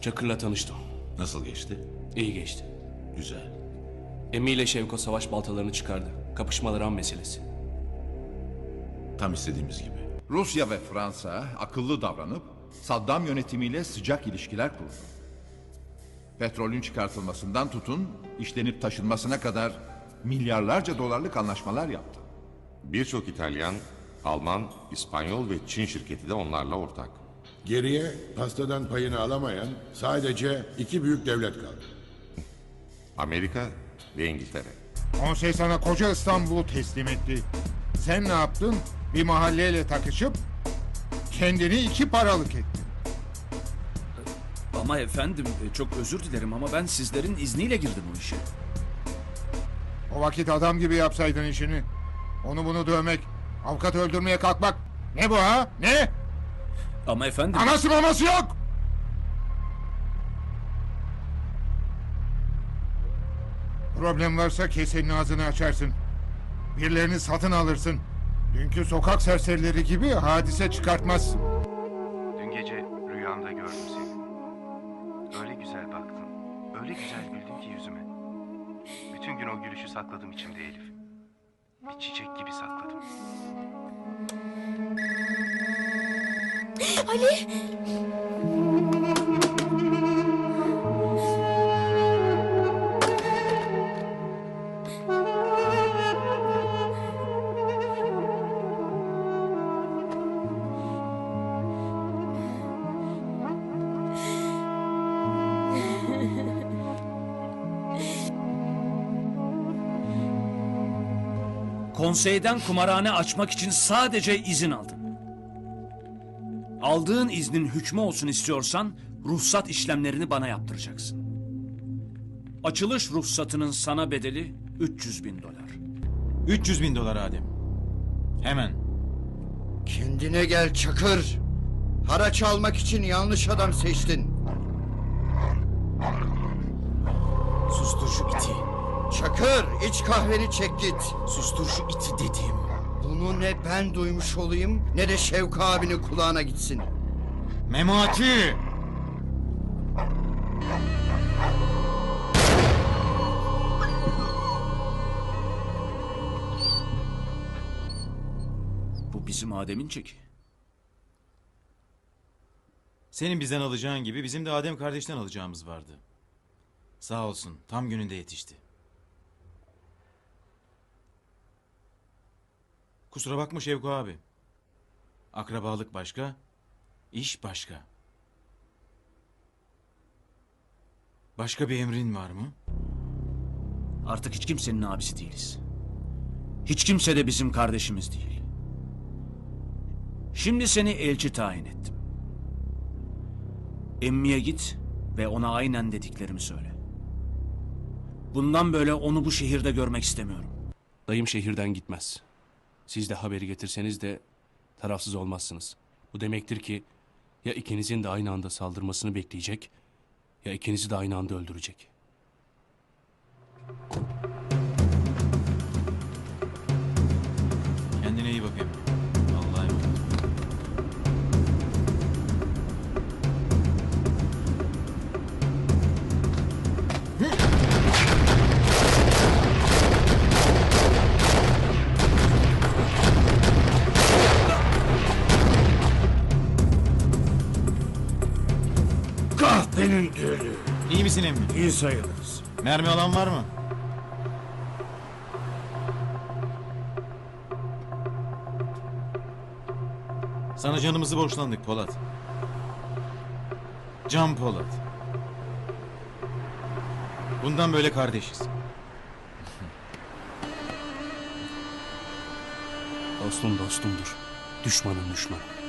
Çakır'la tanıştım. Nasıl geçti? İyi geçti. Güzel. Emmi ile Şevko savaş baltalarını çıkardı. Kapışmalar an meselesi. Tam istediğimiz gibi. Rusya ve Fransa akıllı davranıp Saddam yönetimiyle sıcak ilişkiler kurdu. Petrolün çıkartılmasından tutun, işlenip taşınmasına kadar milyarlarca dolarlık anlaşmalar yaptı. Birçok İtalyan, Alman, İspanyol ve Çin şirketi de onlarla ortak. Geriye pastadan payını alamayan sadece iki büyük devlet kaldı. Amerika ve İngiltere. Konsey sana koca İstanbul'u teslim etti. Sen ne yaptın? Bir mahalleyle takışıp kendini iki paralık ettin. Ama efendim e, çok özür dilerim ama ben sizlerin izniyle girdim bu işe. O vakit adam gibi yapsaydın işini. Onu bunu dövmek, avukat öldürmeye kalkmak. Ne bu ha? Ne? Ama efendim Anası maması yok. Problem varsa kesenin ağzını açarsın. Birilerini satın alırsın. Dünkü sokak serserileri gibi hadise çıkartmazsın. Dün gece rüyamda gördüm seni. Öyle güzel baktın. Öyle güzel güldün ki yüzüme. Bütün gün o gülüşü sakladım içimde Elif. Bir çiçek gibi sakladım. Konseyden kumarhane açmak için sadece izin aldım. Aldığın iznin hükmü olsun istiyorsan ruhsat işlemlerini bana yaptıracaksın. Açılış ruhsatının sana bedeli 300 bin dolar. 300 bin dolar Adem. Hemen. Kendine gel Çakır. Haraç almak için yanlış adam seçtin. Sustur şu iti. Çakır iç kahveni çek git. Sustur şu iti dedim. Bunu ne ben duymuş olayım ne de Şevka abinin kulağına gitsin. Memati! Bu bizim Adem'in çeki. Senin bizden alacağın gibi bizim de Adem kardeşten alacağımız vardı. Sağ olsun tam gününde yetişti. Kusura bakma Şevko abi. Akrabalık başka, iş başka. Başka bir emrin var mı? Artık hiç kimsenin abisi değiliz. Hiç kimse de bizim kardeşimiz değil. Şimdi seni elçi tayin ettim. Emmiye git ve ona aynen dediklerimi söyle. Bundan böyle onu bu şehirde görmek istemiyorum. Dayım şehirden gitmez. Siz de haberi getirseniz de tarafsız olmazsınız. Bu demektir ki ya ikinizin de aynı anda saldırmasını bekleyecek ya ikinizi de aynı anda öldürecek. Kendine iyi bakayım. Kahpenin gölü. İyi misin emmi? İyi sayılırız. Mermi alan var mı? Sana canımızı borçlandık Polat. Can Polat. Bundan böyle kardeşiz. Dostum dostumdur. Düşmanın düşmanı.